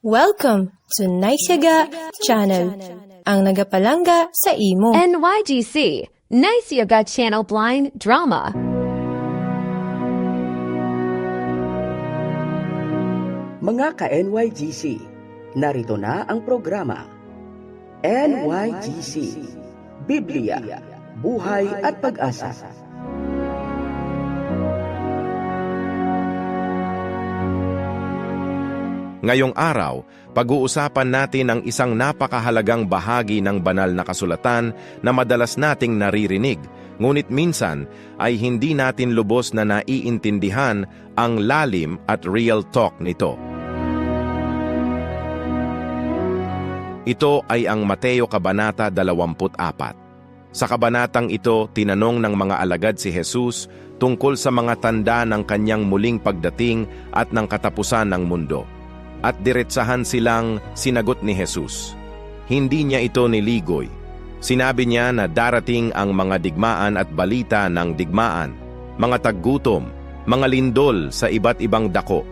Welcome to Naisyaga Channel, ang nagapalangga sa imo. NYGC, Nice Yoga Channel Blind Drama. Mga ka-NYGC, narito na ang programa. NYGC, Biblia, Buhay at Pag-asa. Ngayong araw, pag-uusapan natin ang isang napakahalagang bahagi ng banal na kasulatan na madalas nating naririnig, ngunit minsan ay hindi natin lubos na naiintindihan ang lalim at real talk nito. Ito ay ang Mateo Kabanata 24. Sa kabanatang ito, tinanong ng mga alagad si Jesus tungkol sa mga tanda ng kanyang muling pagdating at ng katapusan ng mundo at diretsahan silang sinagot ni Jesus. Hindi niya ito niligoy. Sinabi niya na darating ang mga digmaan at balita ng digmaan, mga taggutom, mga lindol sa iba't ibang dako.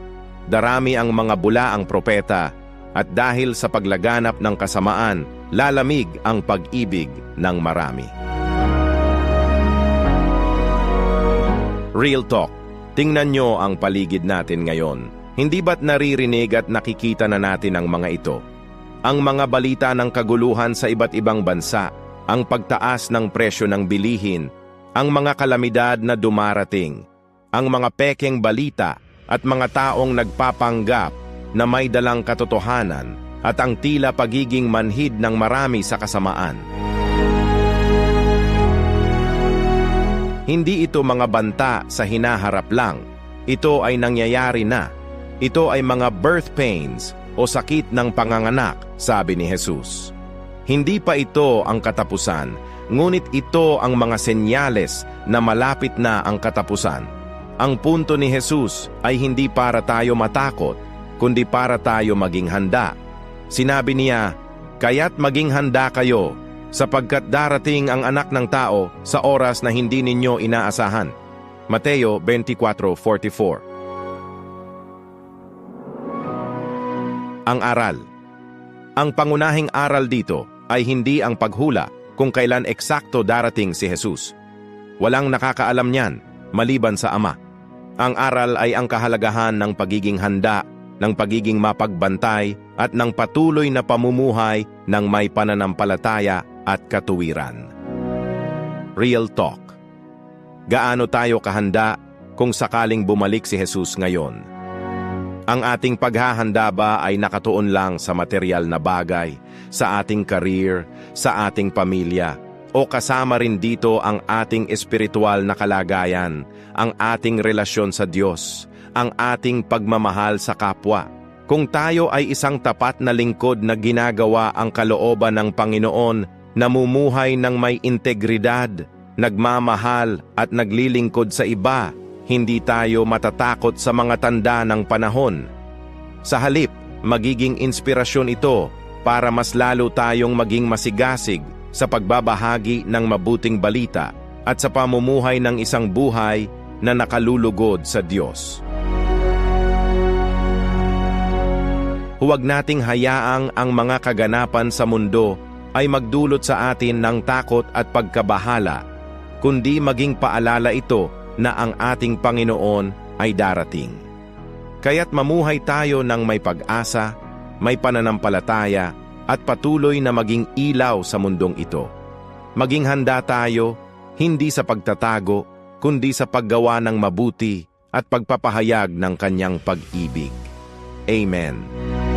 Darami ang mga bula ang propeta at dahil sa paglaganap ng kasamaan, lalamig ang pag-ibig ng marami. Real talk. Tingnan nyo ang paligid natin ngayon. Hindi ba't naririnig at nakikita na natin ang mga ito? Ang mga balita ng kaguluhan sa iba't ibang bansa, ang pagtaas ng presyo ng bilihin, ang mga kalamidad na dumarating, ang mga pekeng balita at mga taong nagpapanggap na may dalang katotohanan at ang tila pagiging manhid ng marami sa kasamaan. Hindi ito mga banta sa hinaharap lang. Ito ay nangyayari na. Ito ay mga birth pains o sakit ng panganganak, sabi ni Jesus. Hindi pa ito ang katapusan, ngunit ito ang mga senyales na malapit na ang katapusan. Ang punto ni Jesus ay hindi para tayo matakot, kundi para tayo maging handa. Sinabi niya, Kaya't maging handa kayo, sapagkat darating ang anak ng tao sa oras na hindi ninyo inaasahan. Mateo 24.44 Ang aral Ang pangunahing aral dito ay hindi ang paghula kung kailan eksakto darating si Jesus. Walang nakakaalam niyan, maliban sa Ama. Ang aral ay ang kahalagahan ng pagiging handa, ng pagiging mapagbantay, at ng patuloy na pamumuhay ng may pananampalataya at katuwiran. Real Talk Gaano tayo kahanda kung sakaling bumalik si Jesus ngayon? Ang ating paghahanda ba ay nakatuon lang sa material na bagay, sa ating career, sa ating pamilya, o kasama rin dito ang ating espiritual na kalagayan, ang ating relasyon sa Diyos, ang ating pagmamahal sa kapwa? Kung tayo ay isang tapat na lingkod na ginagawa ang kalooban ng Panginoon, namumuhay ng may integridad, nagmamahal at naglilingkod sa iba, hindi tayo matatakot sa mga tanda ng panahon. Sa halip, magiging inspirasyon ito para mas lalo tayong maging masigasig sa pagbabahagi ng mabuting balita at sa pamumuhay ng isang buhay na nakalulugod sa Diyos. Huwag nating hayaang ang mga kaganapan sa mundo ay magdulot sa atin ng takot at pagkabahala, kundi maging paalala ito na ang ating Panginoon ay darating. Kaya't mamuhay tayo ng may pag-asa, may pananampalataya, at patuloy na maging ilaw sa mundong ito. Maging handa tayo, hindi sa pagtatago, kundi sa paggawa ng mabuti at pagpapahayag ng kanyang pag-ibig. Amen.